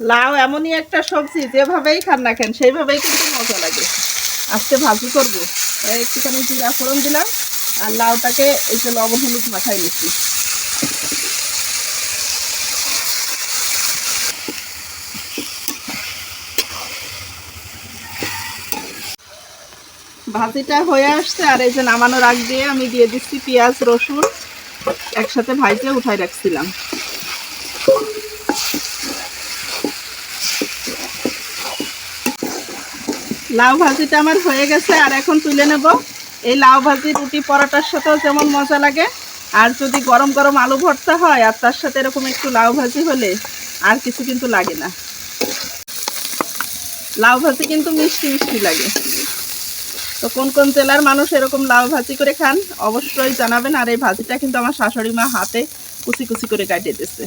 লাউ এমনই একটা সবজি, যেভাবেই খান না খান সেইভাবেই কিন্তু মজা লাগে। আজকে ভাজি করব। একটুখানি জিরা ফোড়ন দিলাম, আর লাউটাকে এই যে লবণ হলুদ মাথায় নিচ্ছি। ভাজিটা হয়ে আসছে, আর এই যে নামানোর আগ দিয়ে আমি দিয়ে দিচ্ছি পেঁয়াজ, রসুন, একসাথে ভাইজে উঠাই রাখছিলাম। লাউ ভাজিটা আমার হয়ে গেছে, আর এখন তুলে নেব। এই লাউ ভাজি, রুটি, পরোটার সাথেও যেমন মজা লাগে, আর যদি গরম গরম আলু ভর্তা হয়, আর তার সাথে এরকম একটু লাউ ভাজি হলে আর কিছু কিন্তু লাগে না। লাউ ভাজি কিন্তু মিষ্টি মিষ্টি লাগে। তো কোন কোন জেলার মানুষ এরকম লাউ ভাজি করে খান, অবশ্যই জানাবেন, আর এই ভাজিটা কিন্তু আমার শাশুড়ি মা হাতে কুচি কুচি করে কাটিয়ে দিচ্ছে